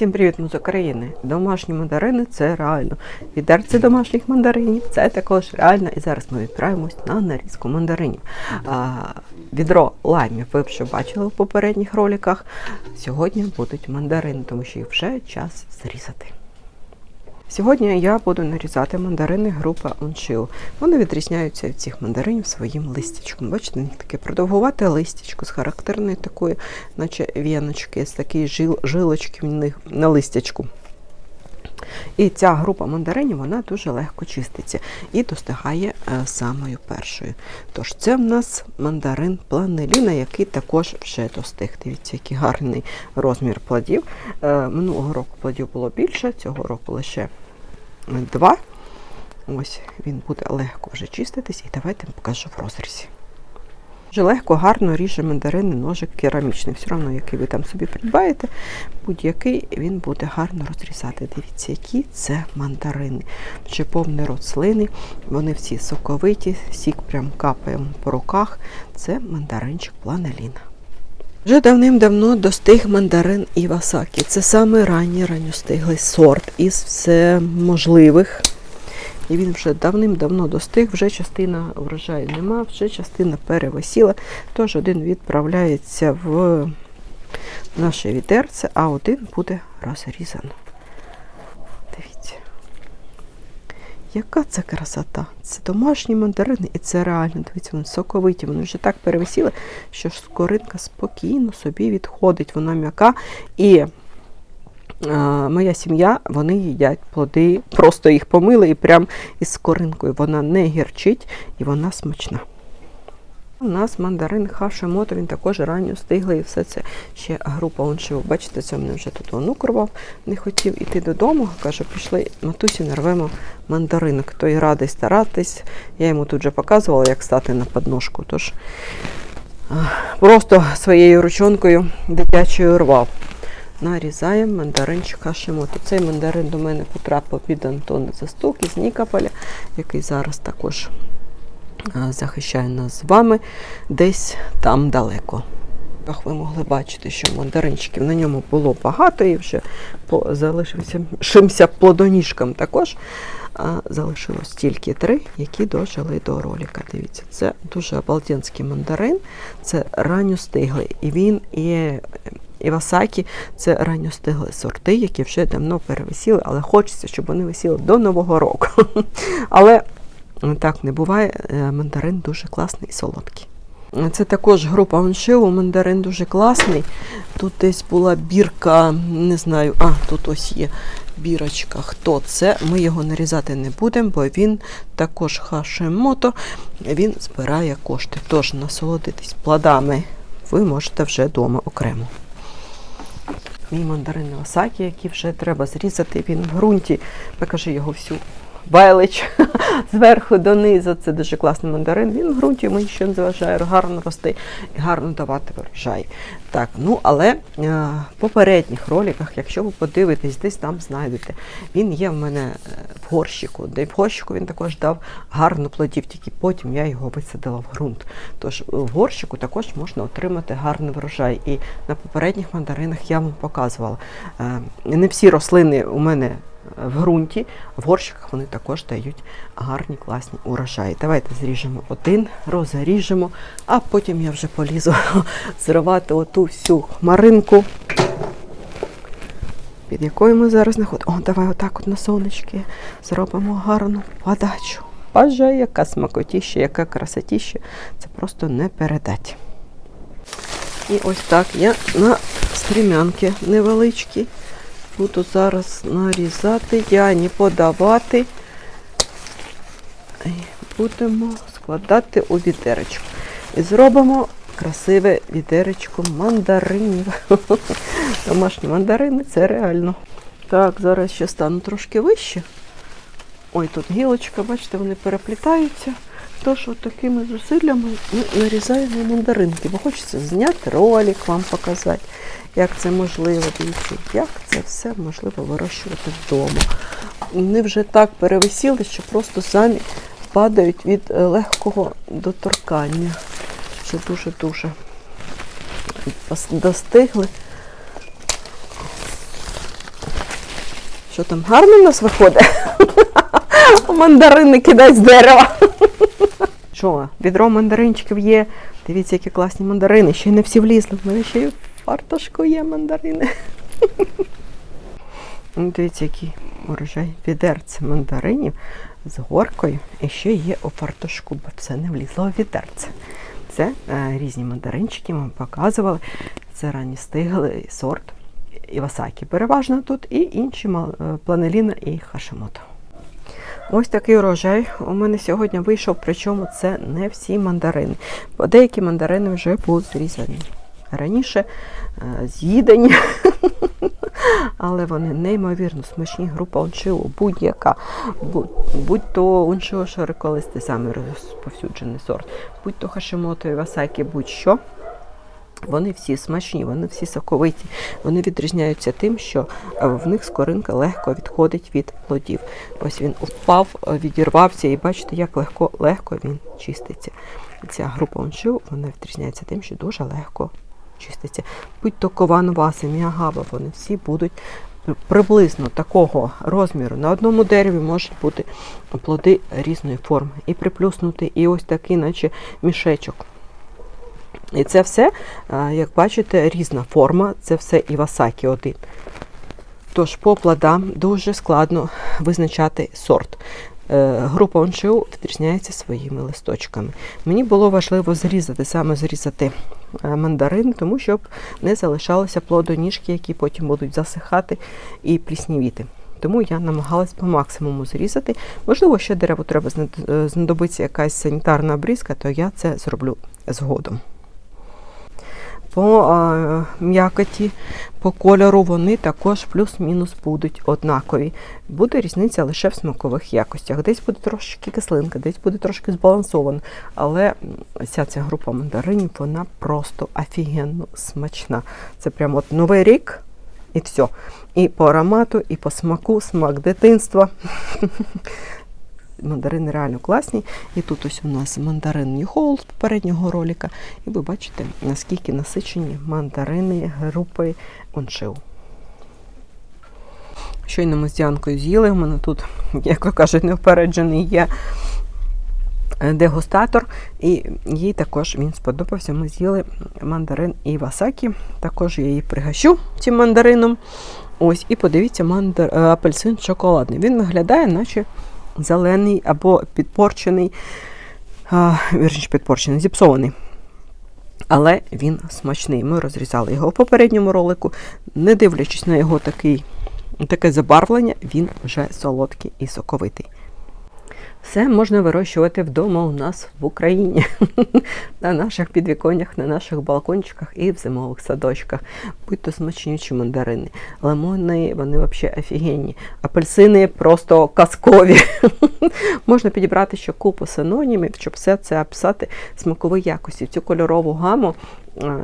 Всім привіт з України. Домашні мандарини це реально. Відерці домашніх мандаринів це також реально. І зараз ми відправимось на нарізку мандаринів. А, відро лаймів ви вже бачили в попередніх роликах. Сьогодні будуть мандарини, тому що їх вже час зрізати. Сьогодні я буду нарізати мандарини групи Оншил. Вони відрізняються від цих мандаринів своїм листячком. Бачите, таке продовгувате листячко з характерною такою, наче віночки, з такі жил, жилочки на листячку. І ця група мандаринів вона дуже легко чиститься і достигає е, самою першою. Тож це в нас мандарин планеліна, який також вже достиг. Дивіться, який гарний розмір плодів. Е, минулого року плодів було більше, цього року лише два. Ось він буде легко вже чиститись, і давайте покажу в розрізі. Дуже легко, гарно ріже мандарини ножик керамічний. Все одно, який ви там собі придбаєте, будь-який він буде гарно розрізати. Дивіться, які це мандарини. Вже повний рот слини, вони всі соковиті, сік прям капає по руках. Це мандаринчик планеліна. Вже давним-давно достиг мандарин Івасакі. Це саме ранній ранньостиглий сорт із всеможливих. І він вже давним-давно достиг, вже частина врожаю нема, вже частина перевисіла. Тож один відправляється в наше відерце, а один буде розрізано. Дивіться. Яка це красота? Це домашні мандарини, і це реально, дивіться, вони соковиті. Вони вже так перевисіли, що ж скоринка спокійно собі відходить. Вона м'яка. І а, моя сім'я, вони їдять плоди, просто їх помили і прям із скоринкою. Вона не гірчить і вона смачна. У нас мандарин хашемото, він також ранньо стиглий, і все це ще група оншив. Бачите, це мене вже тут онук не хотів іти додому. Каже, пішли матусі, нарвемо мандаринок. Той радий старатись. Я йому тут же показувала, як стати на подножку. Тож просто своєю ручонкою дитячою рвав. Нарізаємо мандаринчик хашемото. Цей мандарин до мене потрапив від Антона Застук із Нікополя, який зараз також захищає нас з вами десь там далеко. Ви могли бачити, що мандаринчиків на ньому було багато і вже по залишився плодоніжкам також. А залишилось тільки три, які дожили до роліка. Дивіться, це дуже обалденський мандарин, це ранньостиглий. І він і Івасакі це ранньостиглі сорти, які вже давно перевисіли, але хочеться, щоб вони висіли до Нового року. Але так не буває. Е, Мандарин дуже класний і солодкий. Це також група оншиву, мандарин дуже класний. Тут десь була бірка, не знаю, а, тут ось є бірочка. Хто це? Ми його нарізати не будемо, бо він також хашемото, він збирає кошти. Тож насолодитись плодами ви можете вже вдома окремо. Мій мандарин Осакі, який вже треба зрізати, він в ґрунті, покажи його всю велич зверху донизу. Це дуже класний мандарин. Він в ґрунті йому ще не заважає, гарно рости і гарно давати врожай. Так, ну але е, в попередніх роликах, якщо ви подивитесь, десь там знайдете. Він є в мене е, в горщику, де в горщику він також дав гарно плодів, тільки потім я його висадила в ґрунт. Тож в горщику також можна отримати гарний врожай. І на попередніх мандаринах я вам показувала. Е, Не всі рослини у мене в ґрунті, в горщиках вони також дають гарні класні урожаї. Давайте зріжемо один, розріжемо, а потім я вже полізу зривати оту всю хмаринку, під якою ми зараз знаходимо. О, давай отак от на сонечки зробимо гарну подачу. Боже, яка смакотіща, яка красотіща. Це просто не передать. І ось так я на стрімянки невеличкі буду зараз нарізати, Яні подавати. Будемо складати у відеречку. І зробимо красиве відеречко мандаринів. Домашні мандарини це реально. Так, зараз ще стану трошки вище. Ой, тут гілочка, бачите, вони переплітаються. Тож такими зусиллями ми нарізаємо мандаринки, бо хочеться зняти ролик, вам показати, як це можливо. Дивіться, як це все можливо вирощувати вдома. Вони вже так перевисіли, що просто самі падають від е, легкого доторкання. Вже дуже-дуже достигли. Що там гарно в нас виходить? Мандарини кидай з дерева. Що, відро мандаринчиків є. Дивіться, які класні мандарини. Ще не всі влізли. В мене ще й в фартушку є мандарини. Ну, Дивіться, який урожай відерце мандаринів з горкою. І ще є у фартушку, бо це не влізло у відерце. Це е, різні мандаринчики, ми вам показували. Це ранні стиглий сорт Івасакі переважно тут, і інші е, планеліна і хашимото. Ось такий урожай у мене сьогодні вийшов, причому це не всі мандарини, бо деякі мандарини вже будуть зрізані. Раніше е, з'їдені, але вони неймовірно смачні. Група оншилу, будь-яка, будь, будь то оншило широколистий, самий розповсюджений сорт, будь то хашимото і васакі, будь-що. Вони всі смачні, вони всі соковиті. Вони відрізняються тим, що е, в них скоринка легко відходить від плодів. Ось він впав, е, відірвався, і бачите, як легко, легко він чиститься. Ця група оншил, вона відрізняється тим, що дуже легко чиститься. Будь то кованваси, міагава, вони всі будуть приблизно такого розміру. На одному дереві можуть бути плоди різної форми. І приплюснути, і ось такий, наче мішечок. І це все, як бачите, різна форма, це все Івасакі один. Тож по плодам дуже складно визначати сорт. Е, Група оншиу відрізняється своїми листочками. Мені було важливо зрізати, саме зрізати е, мандарин, тому щоб не залишалося плодоніжки, які потім будуть засихати і пліснівіти. Тому я намагалась по максимуму зрізати. Можливо, ще дереву треба е, знадобиться якась санітарна обрізка, то я це зроблю згодом. По м'якоті, по кольору вони також плюс-мінус будуть однакові. Буде різниця лише в смакових якостях. Десь буде трошки кислинка, десь буде трошки збалансована. Але вся ця група мандаринів, вона просто офігенно смачна. Це прямо от новий рік і все. І по аромату, і по смаку, смак дитинства. Мандарини реально класні. І тут ось у нас мандарин Холл з попереднього ролика. І ви бачите, наскільки насичені мандарини групи оншил. Щойно ми з Діанкою з'їли. У мене тут, як то кажуть, неупереджений є е, дегустатор. І їй також він сподобався. Ми з'їли мандарин і васакі. Також я її пригощу цим мандарином. Ось, і подивіться, мандар, е, апельсин шоколадний. Він виглядає, наче зелений або підпорчений, вірніше підпорчений, зіпсований. Але він смачний. Ми розрізали його в попередньому ролику. Не дивлячись на його такий, таке забарвлення, він вже солодкий і соковитий. Все можна вирощувати вдома у нас в Україні, на наших підвіконнях, на наших балкончиках і в зимових садочках. Будь то смачнючі мандарини. Лимони, вони взагалі офігенні. Апельсини просто казкові. можна підібрати ще купу синонімів, щоб все це описати смакові якості. Цю кольорову гаму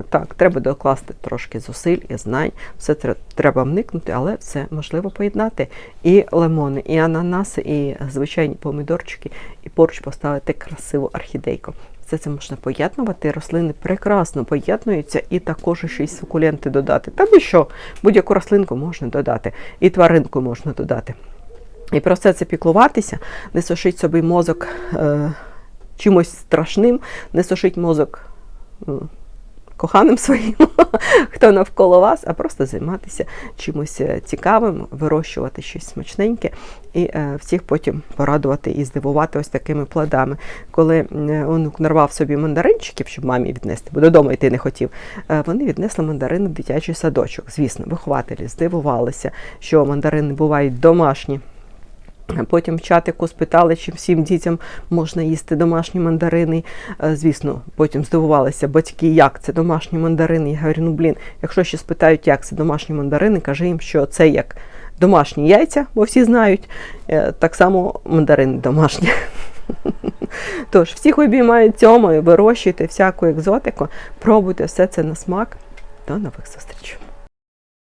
так, треба докласти трошки зусиль і знань. Все треба вникнути, але все можливо поєднати. І лимони, і ананаси, і звичайні помідорчики, і поруч поставити красиву орхідейку. Все це можна поєднувати. Рослини прекрасно поєднуються, і також ще й сукуленти додати. Та ви що, будь-яку рослинку можна додати, і тваринку можна додати. І про все це піклуватися, не сушить собі мозок е, чимось страшним, не сушить мозок е, коханим своїм, хто навколо вас, а просто займатися чимось е, цікавим, вирощувати щось смачненьке і е, всіх потім порадувати і здивувати ось такими плодами. Коли е, онук нарвав собі мандаринчиків, щоб мамі віднести, бо додому йти не хотів, вони віднесли мандарини в дитячий садочок. Звісно, вихователі здивувалися, що мандарини бувають домашні. Потім в чатику спитали, чи всім дітям можна їсти домашні мандарини. Е, Звісно, потім здивувалися батьки, як це домашні мандарини. Я говорю, ну блін, якщо ще спитають, як це домашні мандарини, кажи їм, що це як домашні яйця, бо всі знають, е, так само мандарини домашні. Тож, всіх обіймають цьому, вирощуйте всяку екзотику, пробуйте все це на смак. До нових зустрічей!